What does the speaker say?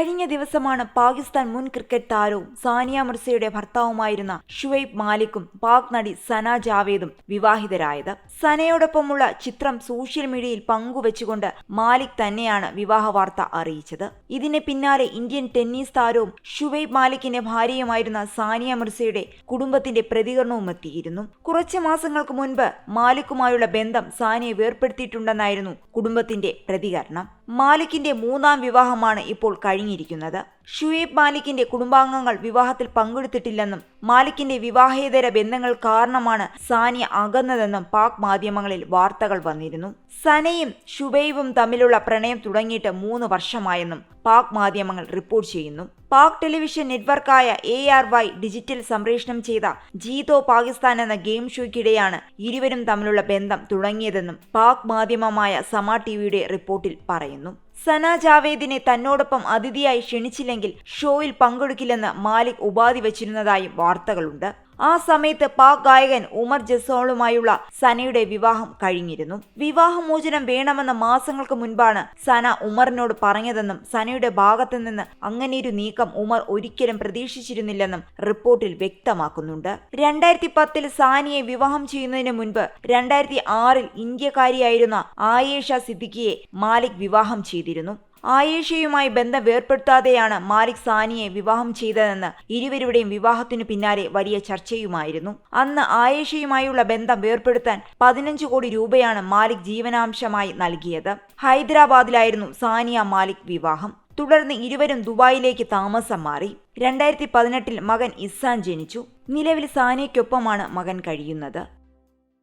കഴിഞ്ഞ ദിവസമാണ് പാകിസ്ഥാൻ മുൻ ക്രിക്കറ്റ് താരവും സാനിയ മിർസയുടെ ഭർത്താവുമായിരുന്ന ഷുവൈബ് മാലിക്കും പാക് നടി സന ജാവേദും വിവാഹിതരായത്. സനയോടൊപ്പമുള്ള ചിത്രം സോഷ്യൽ മീഡിയയിൽ പങ്കുവച്ചുകൊണ്ട് മാലിക് തന്നെയാണ് വിവാഹ വാർത്ത അറിയിച്ചത്. ഇതിന് പിന്നാലെ ഇന്ത്യൻ ടെന്നീസ് താരവും ഷുവൈബ് മാലിക്കിന്റെ ഭാര്യയുമായിരുന്ന സാനിയ മിർസയുടെ കുടുംബത്തിന്റെ പ്രതികരണവും എത്തിയിരുന്നു. കുറച്ച് മാസങ്ങൾക്ക് മുൻപ് മാലിക്കുമായുള്ള ബന്ധം സാനിയെ വേർപ്പെടുത്തിയിട്ടുണ്ടെന്നായിരുന്നു കുടുംബത്തിന്റെ പ്രതികരണം. മാലിക്കിന്റെ മൂന്നാം വിവാഹമാണ് ഇപ്പോൾ കഴിഞ്ഞിരിക്കുന്നത് ഷുയേബ് മാലിക്കിന്റെ കുടുംബാംഗങ്ങൾ വിവാഹത്തിൽ പങ്കെടുത്തിട്ടില്ലെന്നും മാലിക്കിന്റെ വിവാഹേതര ബന്ധങ്ങൾ കാരണമാണ് സാനിയ അകന്നതെന്നും പാക് മാധ്യമങ്ങളിൽ വാർത്തകൾ വന്നിരുന്നു. സനയും ഷുബൈബും തമ്മിലുള്ള പ്രണയം തുടങ്ങിയിട്ട് മൂന്ന് വർഷമായെന്നും പാക് മാധ്യമങ്ങൾ റിപ്പോർട്ട് ചെയ്യുന്നു. പാക് ടെലിവിഷൻ നെറ്റ്വർക്കായ എ ആർ വൈ ഡിജിറ്റൽ സംപ്രേഷണം ചെയ്ത ജീതോ പാകിസ്ഥാൻ എന്ന ഗെയിം ഷോയ്ക്കിടെയാണ് ഇരുവരും തമ്മിലുള്ള ബന്ധം തുടങ്ങിയതെന്നും പാക് മാധ്യമമായ സമാ ടിവിയുടെ റിപ്പോർട്ടിൽ പറയുന്നു. സന ജാവേദിനെ തന്നോടൊപ്പം അതിഥിയായി ക്ഷണിച്ചില്ലെങ്കിൽ ഷോയിൽ പങ്കെടുക്കില്ലെന്ന് മാലിക് ഉപാധി വച്ചിരുന്നതായും വാർത്തകളുണ്ട്. ആ സമയത്ത് പാക് ഗായകൻ ഉമർ ജസോളുമായുള്ള സനയുടെ വിവാഹം കഴിഞ്ഞിരുന്നു. വിവാഹമോചനം വേണമെന്ന മാസങ്ങൾക്ക് മുൻപാണ് സന ഉമറിനോട് പറഞ്ഞതെന്നും സനയുടെ ഭാഗത്തു നിന്ന് അങ്ങനെയൊരു നീക്കം ഉമർ ഒരിക്കലും പ്രതീക്ഷിച്ചിരുന്നില്ലെന്നും റിപ്പോർട്ടിൽ വ്യക്തമാക്കുന്നുണ്ട്. രണ്ടായിരത്തി പത്തിൽ സാനിയെ വിവാഹം ചെയ്യുന്നതിന് മുൻപ് രണ്ടായിരത്തി ആറിൽ ഇന്ത്യക്കാരിയായിരുന്ന ആയേഷ സിദ്ദിഖിയെ മാലിക് വിവാഹം ചെയ്തിരുന്നു. ആയേഷയുമായി ബന്ധം വേർപ്പെടുത്താതെയാണ് മാലിക് സാനിയെ വിവാഹം ചെയ്തതെന്ന് ഇരുവരുടെയും വിവാഹത്തിനു പിന്നാലെ വലിയ ചർച്ചയുമായിരുന്നു. അന്ന് ആയേഷയുമായുള്ള ബന്ധം വേർപ്പെടുത്താൻ പതിനഞ്ച് കോടി രൂപയാണ് മാലിക് ജീവനാംശമായി നൽകിയത്. ഹൈദരാബാദിലായിരുന്നു സാനിയ മാലിക് വിവാഹം. തുടർന്ന് ഇരുവരും ദുബായിലേക്ക് താമസം മാറി. രണ്ടായിരത്തി പതിനെട്ടിൽ മകൻ ഇസാൻ ജനിച്ചു. നിലവിൽ സാനിയയ്ക്കൊപ്പമാണ് മകൻ കഴിയുന്നത്.